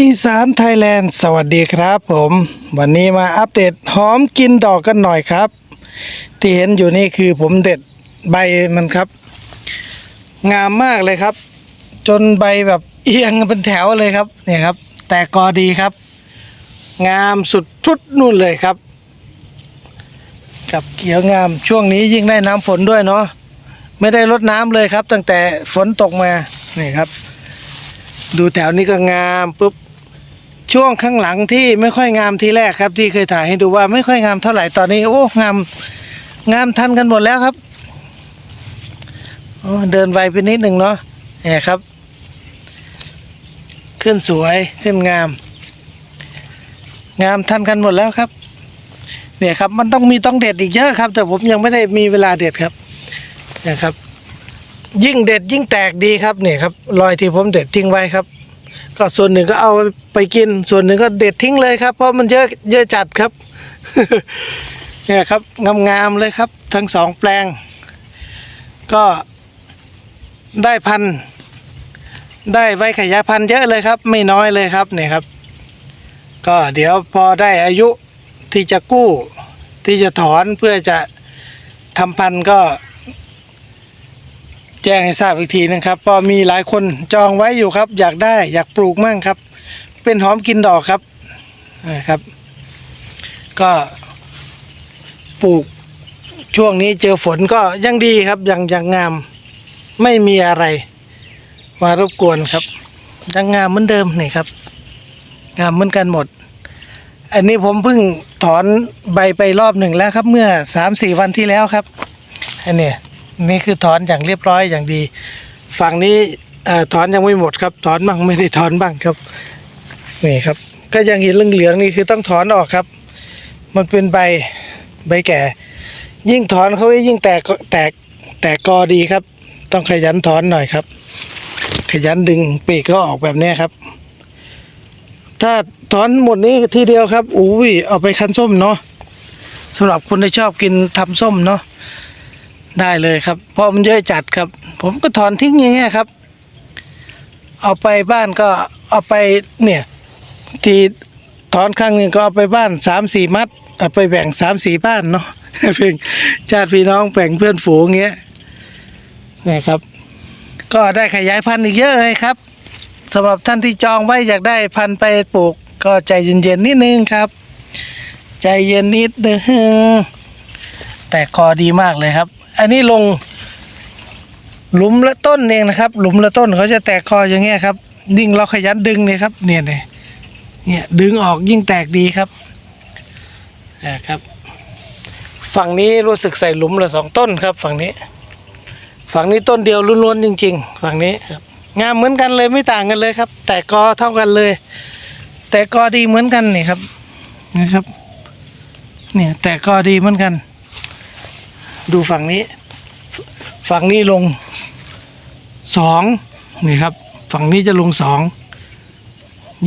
อีสานไทยแลนด์ สวัสดีครับผม วันนี้มาอัปเดตหอมกินดอกกันหน่อยครับ ที่เห็นอยู่นี่คือผมเด็ดใบมันครับ งามมากเลยครับ จนใบแบบเอียงเป็นแถวเลยครับเนี่ยครับ แต่กอดีครับ งามสุดทุดนู่นเลยครับ กับเขียวงามช่วงนี้ยิ่งได้น้ำฝนด้วยเนาะไม่ได้ลดน้ำเลยครับ ตั้งแต่ฝนตกมานี่ครับ ดูแถวนี้ก็งามปุ๊บ ช่วงข้างหลังที่ไม่ค่อยงามทีแรกครับ ที่เคยถ่ายให้ดูว่าไม่ค่อยงามเท่าไหร่ตอนนี้ โอ้งามงามทันกันหมดแล้วครับเดินไวไปนิดหนึ่งเนาะเนี่ยครับ ขึ้นสวยขึ้นงาม งามทันกันหมดแล้วครับ เนี่ยครับ มันต้องมีต้องเด็ดอีกเยอะครับ แต่ผมยังไม่ได้มีเวลาเด็ดครับเนี่ยครับ ยิ่งเด็ดยิ่งแตกดีครับเนี่ยครับรอยที่ผมเด็ดทิ้งไว้ครับ ก็ส่วนหนึ่งก็เอาไปกิน ส่วนหนึ่งก็เด็ดทิ้งเลยครับ เพราะมันเยอะเยอะจัดครับ เนี่ยครับงามๆเลยครับ ทั้งสองแปลง ก็ได้พัน ได้ไว้ขยายพันเยอะเลยครับ ไม่น้อยเลยครับเนี่ยครับ ก็เดี๋ยวพอได้อายุที่จะกู้ ที่จะถอนเพื่อจะทำพันธุ์ก็ แจ้งให้ทราบอีกทีนะครับเพอมีหลายคนจองไว้อยู่ครับ อยากได้อยากปลูกมั่งครับ เป็นหอมกินดอกครับนะครับ ก็ปลูกช่วงนี้เจอฝนก็ยังดีครับยังยังงาม ไม่มีอะไร มารบกวนครับ ยังงามเหมือนเดิมนี่ครับ งามเหมือนกันหมด อันนี้ผมเพิ่งถอนใบไปรอบหนึ่งแล้วครับ เมื่อสามสี่วันที่แล้วครับอันนี้ นี่คือถอนอย่างเรียบร้อยอย่างดี ฝั่งนี้ถอนยังไม่หมดครับ ถอนบ้างไม่ได้ถอนบ้างครับนี่ครับ ก็ยังเห็นเหลืองๆนี่คือต้องถอนออกครับ มันเป็นใบใบแก่ ยิ่งถอนเขายิ่งแตกแตกแตกกอดีครับ ต้องขยันถอนหน่อยครับ ขยันดึงปีกก็ออกแบบนี้ครับ ถ้าถอนหมดนี้ทีเดียวครับอุ้ยเอาไปคั้นส้มเนาะสำหรับคนที่ชอบกินทำส้มเนาะ ได้เลยครับเพราะมันเยอะจัดครับ ผมก็ถอนทิ้งอย่างเงี้ยครับ เอาไปบ้านก็เอาไปเนี่ยที่ถอนครั้งหนึ่งก็เอาไปบ้านสามสี่มัดเอาไปแบ่งสามสี่บ้านเนาะเพื่อนญาติพี่น้องแบ่งเพื่อนฝูงเงี้ยนี่ครับ ก็ได้ขยายพันธุ์อีกเยอะเลยครับสำหรับท่านที่จองไว้อยากได้พันธุ์ไปปลูก ก็ใจเย็นๆนิดนึงครับ ใจเย็นนิดนึงแต่คอดีมากเลยครับ อันนี้ลง หลุมละต้นเองนะครับ หลุมละต้นเขาจะแตกคออย่างเงี้ยครับยิ่งเราขยันดึงเนี่ยครับ เนี่ยเนี่ยเนี่ยดึงออกยิ่งแตกดีครับนะครับ ฝั่งนี้รู้สึกใส่หลุมละสองต้นครับ ฝั่งนี้ ฝั่งนี้ต้นเดียวล้วนๆจริง ๆ ฝั่งนี้ครับงามเหมือนกันเลยไม่ต่างกันเลยครับ แต่กอเท่ากันเลย แต่กอดีเหมือนกันนี่ครับนะครับ เนี่ยแต่กอดีเหมือนกัน ดูฝั่งนี้ ฝั่งนี้ลงสองนี่ครับ ฝั่งนี้จะลงสอง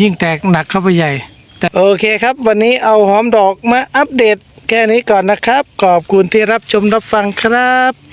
ยิ่งแตกหนักเข้าไปใหญ่ แต่โอเคครับ วันนี้เอาหอมดอกมาอัปเดตแค่นี้ก่อนนะครับ ขอบคุณที่รับชมรับฟังครับ